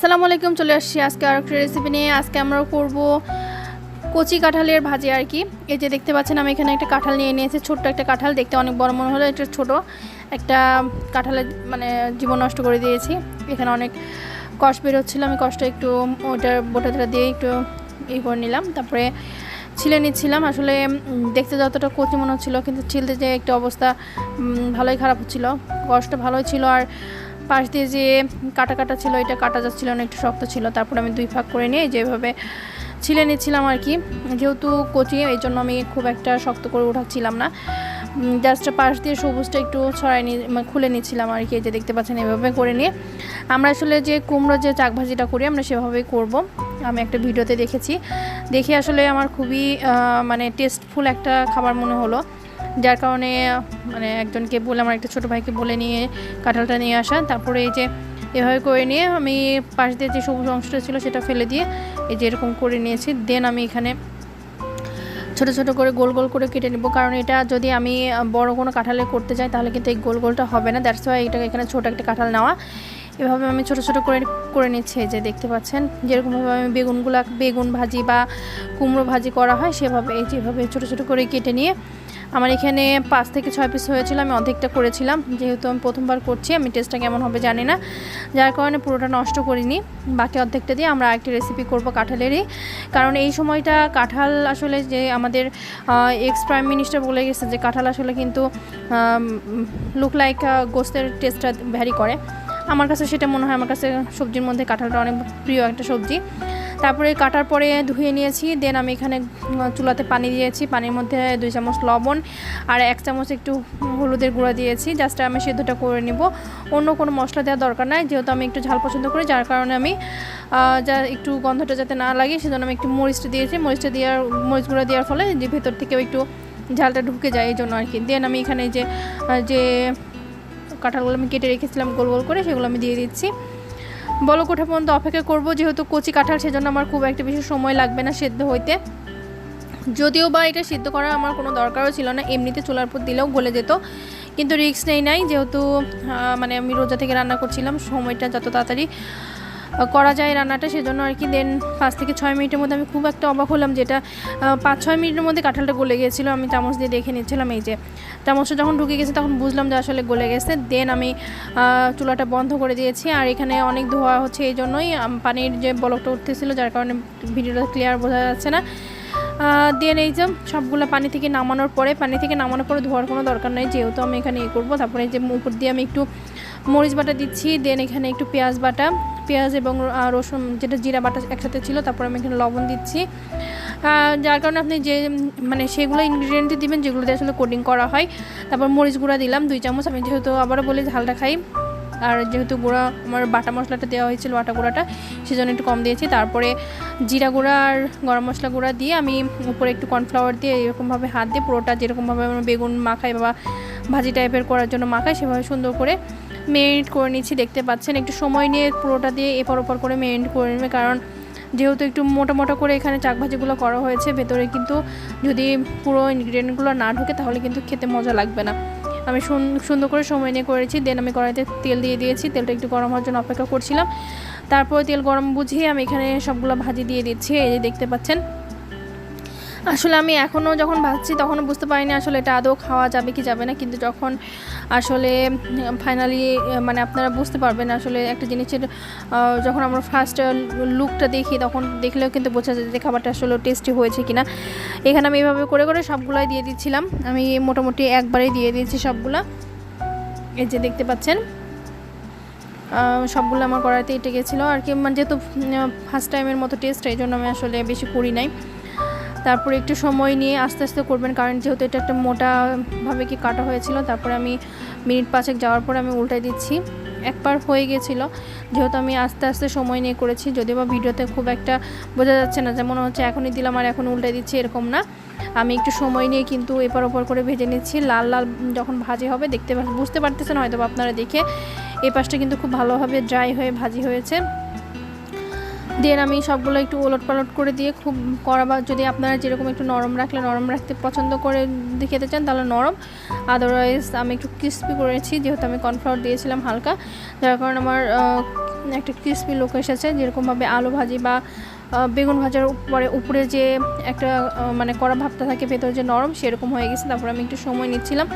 আসসালামু আলাইকুম, চলে আসছি আজকে আর একটা রেসিপি নিয়ে। আজকে আমরা করব কচি কাঁঠালের ভাজি আর কি। এই যে দেখতে পাচ্ছেন, আমি এখানে একটা কাঁঠাল নিয়ে নিয়েছি, ছোট্ট একটা কাঁঠাল। দেখতে অনেক বড় মনে হলো, এটা ছোট। একটা কাঁঠালের মানে জীবন নষ্ট করে দিয়েছি। এখানে অনেক কষ বেরোচ্ছিলো আমি কষ্ট একটু ওটার বোটাটা দিয়ে একটু ই করে নিলাম। তারপরে ছিলে নিচ্ছিলাম। আসলে দেখতে যতটা কচি মনে হচ্ছিল, কিন্তু ছিলতে যে একটা অবস্থা ভালোই খারাপ হচ্ছিল। কষ্ট ভালোই ছিল আর পাশ দিয়ে যে কাটা কাটা ছিল, এটা কাটা যাচ্ছিল না, একটু শক্ত ছিল। তারপর আমি দুই ভাগ করে নিয়ে যেভাবে ছিলে নিচ্ছিলাম আর কি। যেহেতু কচি, এই জন্য আমি খুব একটা শক্ত করে উঠাচ্ছিলাম না। জাস্ট পাশ দিয়ে সবুজটা একটু ছড়াই নি মানে খুলে নিচ্ছিলাম আর কি যে দেখতে পাচ্ছেন, এভাবে করে নিয়ে। আমরা আসলে যে কুমড়ো, যে চাক ভাজিটা করি, আমরা সেভাবেই করব। আমি একটা ভিডিওতে দেখেছি। দেখে আসলে আমার খুবই মানে টেস্টফুল একটা খাবার মনে হলো। যার কারণে মানে একজনকে বলে, আমার একটা ছোটো ভাইকে বলে নিয়ে, কাঁঠালটা নিয়ে আসা। তারপরে এই যে এভাবে করে নিয়ে আমি পাশ দিয়ে যে সবুজ অংশটা ছিল সেটা ফেলে দিয়ে এই যে এরকম করে নিয়েছি। দেন আমি এখানে ছোট ছোট করে গোল গোল করে কেটে নেব। কারণ এটা যদি আমি বড় কোনো কাঁঠালে করতে যাই, তাহলে কিন্তু এই গোল গোলটা হবে না। দ্যাটস ওয়াই এটা এখানে ছোট একটা কাঁঠাল নেওয়া। এভাবে আমি ছোট ছোট করে করে নিচ্ছি। যে দেখতে পাচ্ছেন, যেরকমভাবে আমি বেগুনগুলা, বেগুন ভাজি বা কুমড়ো ভাজি করা হয়, সেভাবে এই যেভাবে ছোট ছোট করে কেটে নিয়ে আমার এখানে পাঁচ থেকে ছয় পিস হয়েছিল, আমি অর্ধেকটা করেছিলাম। যেহেতু আমি প্রথমবার করছি, আমি টেস্টটা কেমন হবে জানি না। যার কারণে পুরোটা নষ্ট করিনি। বাকি অর্ধেকটা দিয়ে আমরা আরেকটি রেসিপি করব কাঁঠালেরই। কারণ এই সময়টা কাঁঠাল আসলে যে আমাদের এক্স প্রাইম মিনিস্টার বলে গেছে যে কাঁঠাল আসলে কিন্তু লুক লাইক গোস্তের টেস্টটা ভ্যারি করে। আমার কাছে সেটা মনে হয়, আমার কাছে সবজির মধ্যে কাঁঠালটা অনেক প্রিয় একটা সবজি। তারপরে কাটার পরে ধুয়ে নিয়েছি দেন আমি এখানে চুলাতে পানি দিয়েছি, পানির মধ্যে দুই চামচ লবণ আর এক চামচ একটু হলুদের গুঁড়া দিয়েছি জাস্ট আমি সেদ্ধটা করে নিব। অন্য কোনো মশলা দেওয়ার দরকার নাই, যেহেতু আমি একটু ঝাল পছন্দ করি, যার কারণে আমি যা একটু গন্ধটা যাতে না লাগে, সেজন্য আমি একটু মরিচটা দিয়েছি। মরিচটা দেওয়ার, মরিচ গুঁড়া দেওয়ার ফলে যে ভেতর থেকেও একটু ঝালটা ঢুকে যায়, এই জন্য আর কি দেন আমি এখানে যে যে কাঁঠালগুলো আমি কেটে রেখেছিলাম গোল গোল করে, সেগুলো আমি দিয়ে দিচ্ছি। বলো কোঠা পর্যন্ত অপেক্ষা করব, যেহেতু কচি কাঁঠাল সেজন্য আমার খুব একটা বেশি সময় লাগবে না সেদ্ধ হইতে। যদিও বা এটা সিদ্ধ করার আমার কোনো দরকারও ছিল না, এমনিতে চুলার উপর দিলেও গলে যেত। কিন্তু রিক্স নেই নাই, যেহেতু মানে আমি রোজা থেকে রান্না করছিলাম, সময়টা যত তাড়াতাড়ি করা যায় রান্নাটা, সেজন্য আর কি দেন পাঁচ থেকে ছয় মিনিটের মধ্যে আমি খুব একটা অবাক হলাম যেটা পাঁচ ছয় মিনিটের মধ্যে কাঁঠালটা গলে গিয়েছিল। আমি চামচ দিয়ে দেখে নিচ্ছিলাম এই যে, চামচটা যখন ঢুকে গেছে তখন বুঝলাম যে আসলে গলে গেছে। দেন আমি চুলাটা বন্ধ করে দিয়েছি আর এখানে অনেক ধোয়া হচ্ছে এই জন্যই। পানির যে বলকটা উঠতেছিল, যার কারণে ভিডিওটা ক্লিয়ার বোঝা যাচ্ছে না। দেন এই যে সবগুলো পানি থেকে নামানোর পরে, পানি থেকে নামানোর পরে ধোয়ার কোনো দরকার নেই, যেহেতু আমি এখানে ইয়ে করব। তারপরে যে উপর দিয়ে আমি একটু মরিচ বাটা দিচ্ছি দেন এখানে একটু পেঁয়াজ বাটা পেঁয়াজ এবং রসুন, যেটা জিরা বাটা একসাথে ছিল, তারপরে আমি এখানে লবণ দিচ্ছি। যার কারণে আপনি যে মানে সেগুলো ইনগ্রিডিয়েন্টই দিবেন যেগুলো দিয়ে আসলে কোডিং করা হয়। তারপর মরিচ গুঁড়া দিলাম, দুই চামচ। আমি যেহেতু আবারও বলি, ঝালটা খাই। আর যেহেতু গুঁড়া, আমার বাটা মশলাটা দেওয়া হয়েছিল, বাটা গুঁড়াটা, সেজন্য একটু কম দিয়েছি। তারপরে জিরা গুঁড়া আর গরম মশলা গুঁড়া দিয়ে আমি উপরে একটু কর্নফ্লাওয়ার দিয়ে এরকমভাবে হাত দিয়ে, পুরোটা যেরকমভাবে আমরা বেগুন মাখাই বা ভাজি টাইপের করার জন্য মাখাই, সেভাবে সুন্দর করে মেরিনেট করে নিচ্ছি, দেখতে পাচ্ছেন। একটু সময় নিয়ে পুরোটা দিয়ে এপর ওপর করে মেরিনেট করে নেবে, কারণ যেহেতু একটু মোটা মোটা করে এখানে চাক ভাজিগুলো করা হয়েছে, ভেতরে কিন্তু যদি পুরো ইনগ্রিডিয়েন্টগুলো না ঢোকে তাহলে কিন্তু খেতে মজা লাগবে না। আমি সুন- সুন্দর করে সময় নিয়ে করেছি দেন আমি কড়াইতে তেল দিয়ে দিয়েছি, তেলটা একটু গরম হওয়ার জন্য অপেক্ষা করছিলাম। তারপর তেল গরম বুঝিয়ে আমি এখানে সবগুলো ভাজি দিয়ে দিচ্ছি, এই যে দেখতে পাচ্ছেন। আসলে আমি এখনও যখন ভাবছি তখনও বুঝতে পারিনি আসলে এটা আদৌ খাওয়া যাবে কি যাবে না। কিন্তু যখন আসলে ফাইনালি মানে আপনারা বুঝতে পারবেন আসলে একটা জিনিসের যখন আমরা ফার্স্ট লুকটা দেখি তখন দেখলেও কিন্তু বোঝা যায় যে খাবারটা আসলে টেস্টি হয়েছে কিনা। এখানে আমি এভাবে করে করে সবগুলাই দিয়ে দিচ্ছিলাম। আমি মোটামুটি একবারেই দিয়ে দিয়েছি সবগুলা। এই যে দেখতে পাচ্ছেন সবগুলো আমার কড়াইতে এটে গেছিল আর কি মানে যেহেতু ফার্স্ট টাইমের মতো টেস্ট এই জন্য আমি আসলে বেশি করি নাই। তারপরে একটু সময় নিয়ে আস্তে আস্তে করবেন, কারণ যেহেতু এটা একটা মোটাভাবে কি কাটা হয়েছিল, তারপরে আমি মিনিট পাঁচেক যাওয়ার পরে আমি উল্টাই দিচ্ছি। একবার হয়ে গেছিল, যেহেতু আমি আস্তে আস্তে সময় নিয়ে করেছি, যদিও বা ভিডিওতে খুব একটা বোঝা যাচ্ছে না যেমন হচ্ছে এখনই দিলাম আর এখন উল্টাই দিচ্ছি, এরকম না। আমি একটু সময় নিয়ে কিন্তু এপার ওপর করে ভেজে নিচ্ছি, লাল লাল যখন ভাজি হবে দেখতে বুঝতে পারতেছেন হয়তো আপনারা দেখে। এই পাশটা কিন্তু খুব ভালোভাবে ড্রাই হয়ে ভাজি হয়েছে। দেন আমি সবগুলো একটু ওলট পালট করে দিয়ে খুব কড়া বা যদি আপনারা যেরকম একটু নরম রাখলে, নরম রাখতে পছন্দ করে খেতে চান তাহলে নরম। আদারওয়াইজ আমি একটু ক্রিস্পি করেছি, যেহেতু আমি কর্নফ্লাওয়ার দিয়েছিলাম হালকা। যার কারণে আমার একটা ক্রিসপি লোক এসেছে যেরকমভাবে আলু ভাজি বা বেগুন ভাজার উপরে উপরে যে একটা মানে কড়া ভাবটা থাকে, ভেতরে যে নরম সেরকম হয়ে গেছে। তারপর আমি একটু সময় নিচ্ছিলাম।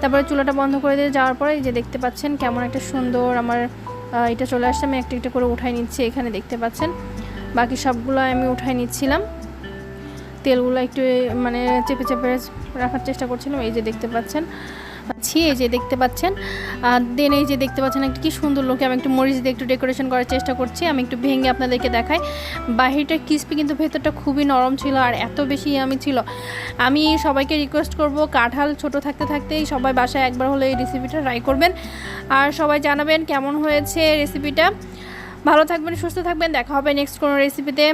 তারপরে চুলাটা বন্ধ করে দিয়ে যাওয়ার পরে যে দেখতে পাচ্ছেন কেমন একটা সুন্দর আমার এটা চলে আসছে, আমি একটা একটা করে উঠাই নিচ্ছি এখানে দেখতে পাচ্ছেন। বাকি সবগুলো আমি উঠাই নিচ্ছিলাম। তেলগুলো একটু মানে চেপে চেপে রাখার চেষ্টা করছিলাম, এই যে দেখতে পাচ্ছেন। ছি এই যে দেখতে পাচ্ছেন। দেন এই যে দেখতে পাচ্ছেন একটা কি সুন্দর লোকে, আমি একটু মরিচ দিয়ে একটু ডেকোরেশন করার চেষ্টা করছি, আমি একটু ভেঙে আপনাদেরকে দেখাই। বাহিরটা ক্রিস্পি কিন্তু ভেতরটা খুবই নরম ছিল আর এত বেশি আমি ছিল। আমি সবাইকে রিকোয়েস্ট করব, কাঁঠাল ছোট থাকতে থাকতেই সবাই বাসায় একবার হলে এই রেসিপিটা ট্রাই করবেন। আর সবাই জানাবেন কেমন হয়েছে রেসিপিটা ভালো থাকবেন, সুস্থ থাকবেন, দেখা হবে নেক্সট কোনো রেসিপিতে